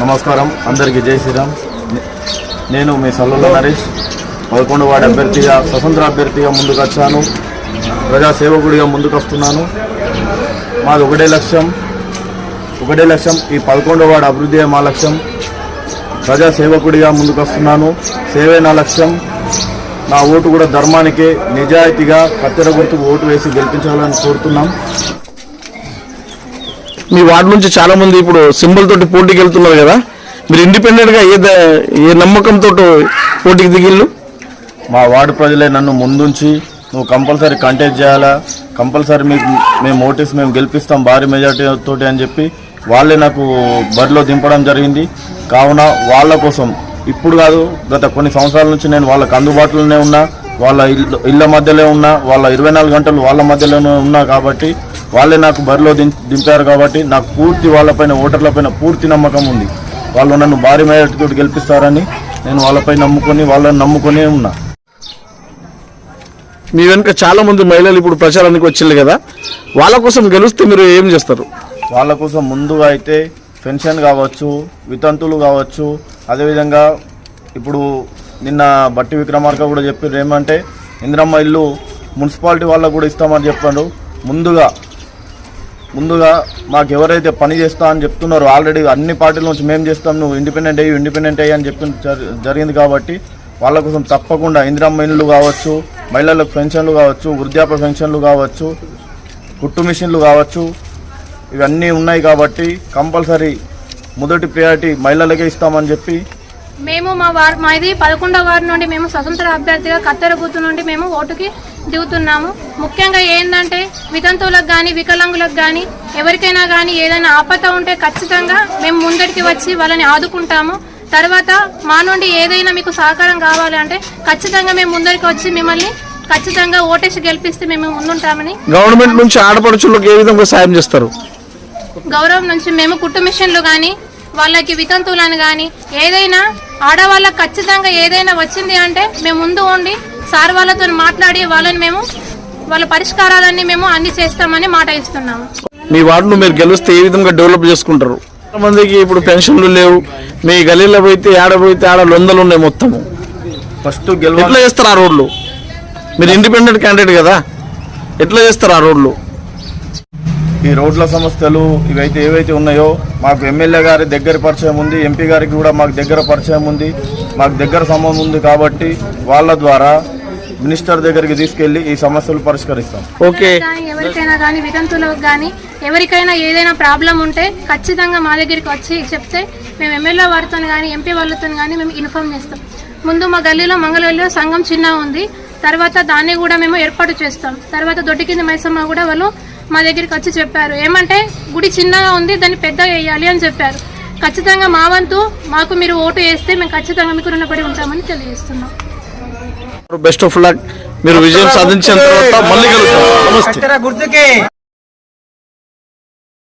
నమస్కారం. అందరికీ జై శ్రీరామ్. నేను మీ సల్లుల నరేష్ పదకొండు వార్డు అభ్యర్థిగా స్వతంత్ర అభ్యర్థిగా ముందుకు వచ్చాను. ప్రజా ముందుకు వస్తున్నాను. మాది ఒకటే లక్ష్యం. ఒకటే లక్ష్యం ఈ పదకొండో వార్డు అభివృద్ధి మా లక్ష్యం. ప్రజాసేవకుడిగా ముందుకు వస్తున్నాను. సేవే నా లక్ష్యం. నా ఓటు కూడా ధర్మానికే నిజాయితీగా కత్తెర గుర్తుకు ఓటు వేసి గెలిపించాలని కోరుతున్నాం. మీ వార్డు నుంచి చాలా మంది ఇప్పుడు సింబల్ తోటి పోటీకి వెళ్తున్నారు కదా. మీరు ఇండిపెండెంట్గా ఏ ద- ఏ నమ్మకంతో పోటీకి దిగిళ్ళు? మా వార్డు ప్రజలే నన్ను ముందుంచి నువ్వు కంపల్సరీ కంటెస్ట్ చేయాలా? కంపల్సరీ మీకు మేము ఓటీస్ మేము గెలిపిస్తాం భారీ మెజార్టీ తోటి అని చెప్పి వాళ్ళే నాకు బరిలో దింపడం జరిగింది. కావున వాళ్ళ కోసం ఇప్పుడు కాదు గత కొన్ని సంవత్సరాల నుంచి నేను వాళ్ళకి అందుబాటులోనే ఉన్నా వాళ్ళ ఇల్లు ఇళ్ళ మధ్యలో ఉన్నా వాళ్ళ ఇరవై నాలుగు గంటలు వాళ్ళ మధ్యలోనే ఉన్నా కాబట్టి వాళ్ళే నాకు బరిలో దింపారు కాబట్టి నాకు పూర్తి వాళ్ళపైన ఓటర్లపైన పూర్తి నమ్మకం ఉంది. వాళ్ళు నన్ను భారీ మెజార్టీ తోటి గెలిపిస్తారని నేను వాళ్ళపై నమ్ముకొని వాళ్ళని నమ్ముకొని ఉన్నా. మీ వెనుక చాలా మంది మహిళలు ఇప్పుడు ప్రచారానికి వచ్చిండ్రు కదా. వాళ్ళ కోసం గెలిస్తే మీరు ఏం చేస్తారు? వాళ్ళ కోసం ముందుగా అయితే పెన్షన్ కావచ్చు వితంతులు కావచ్చు అదేవిధంగా ఇప్పుడు నిన్న బట్టి విక్రమార్క కూడా చెప్పారు ఏమంటే ఇంద్రమ్మ ఇల్లు మున్సిపాలిటీ వాళ్ళకు కూడా ఇస్తామని చెప్పారు ముందుగా ముందుగా మాకు ఎవరైతే పని చేస్తా అని చెప్తున్నారో ఆల్రెడీ అన్ని పార్టీల నుంచి మేము చేస్తాం నువ్వు ఇండిపెండెంట్ అయ్యి ఇండిపెండెంట్ అయ్యి అని చెప్పి జరి- జరిగింది కాబట్టి వాళ్ళ కోసం తప్పకుండా ఇందిరా మహిళలు కావచ్చు మహిళలకు పెన్షన్లు కావచ్చు వృద్ధాప్య పెన్షన్లు కావచ్చు కుట్టు మిషన్లు కావచ్చు ఇవన్నీ ఉన్నాయి కాబట్టి కంపల్సరీ మొదటి ప్రియారిటీ మహిళలకే ఇస్తామని చెప్పి మేము మా వార్ మాది పదకొండవ వారి నుండి మేము స్వతంత్ర అభ్యర్థిగా కత్తెర నుండి మేము ఓటుకి దిగుతున్నాము. ముఖ్యంగా ఏంటంటే వితంతువులకు కానీ వికలాంగులకు కానీ ఎవరికైనా కానీ ఏదైనా ఆపద ఉంటే ఖచ్చితంగా మేము ముందడికి వచ్చి వాళ్ళని ఆదుకుంటాము. తర్వాత మా నుండి ఏదైనా మీకు సహకారం కావాలి అంటే ఖచ్చితంగా మేము ముందరికి వచ్చి మిమ్మల్ని ఖచ్చితంగా ఓటేసి గెలిపిస్తే మేము ముందుంటామని. గవర్నమెంట్ నుంచి ఆడపడుచులకు ఏ విధంగా సాయం చేస్తారు? గౌరవం నుంచి మేము కుట్టు మిషన్లు కానీ వాళ్ళకి వితంతువులను కానీ ఏదైనా ఆడవాళ్ళకి ఖచ్చితంగా ఏదైనా వచ్చింది అంటే మేము ముందు ఉండి సార్ వాళ్ళతో మాట్లాడి వాళ్ళని మేము వాళ్ళ పరిష్కారాలన్నీ మేము అన్ని చేస్తామని మాట ఇస్తున్నాము మీ వార్డును మీరు గెలిస్తే ఏ విధంగా డెవలప్ చేసుకుంటారు? మందికి ఇప్పుడు పెన్షన్లు లేవు. మీ గలీలో పోయితే ఆడ పోయితే ఆడ లొందలు ఉన్నాయి మొత్తము ఫస్ట్ ఎట్లా చేస్తారు ఆ రోడ్లు? మీరు ఇండిపెండెంట్ క్యాండిడేట్ కదా. ఎట్లా చేస్తారు ఆ రోడ్లు? ఈ రోడ్ల సమస్యలు ఇవైతే ఏవైతే ఉన్నాయో మాకు ఎమ్మెల్యే గారి దగ్గర పరిచయం ఉంది ఎంపీ గారికి కూడా మాకు దగ్గర పరిచయం ఉంది. మాకు దగ్గర సంబంధం ఉంది కాబట్టి వాళ్ళ ద్వారా మినిస్టర్ దగ్గరికి తీసుకెళ్ళి ఈ సమస్యలు పరిష్కరిస్తాం. ఓకే. కానీ ఎవరికైనా కానీ వితంతులకు కానీ ఎవరికైనా ఏదైనా ప్రాబ్లం ఉంటే ఖచ్చితంగా మా దగ్గరికి వచ్చి చెప్తే మేము ఎమ్మెల్యే వారితో కానీ ఎంపీ వాళ్ళతో కానీ మేము ఇన్ఫార్మ్ చేస్తాం. ముందు మా గల్లీలో మంగళవల్లిలో సంఘం చిన్న ఉంది. తర్వాత దాన్ని కూడా మేము ఏర్పాటు చేస్తాం. తర్వాత దొడ్డి కింద మైసమ్మ కూడా వాళ్ళు మా దగ్గరికి వచ్చి చెప్పారు. ఏమంటే గుడి చిన్నగా ఉంది దాన్ని పెద్దగా వేయాలి అని చెప్పారు. ఖచ్చితంగా మా వంతు మాకు మీరు ఓటు వేస్తే మేము ఖచ్చితంగా మీకు రుణపడి ఉంటామని తెలియజేస్తున్నాం. బెస్ట్ ఆఫ్ లక్ మీరు విజయం సాధించిన తర్వాత మళ్ళీ కలుగుతాం నమస్తే. గుర్తుకే.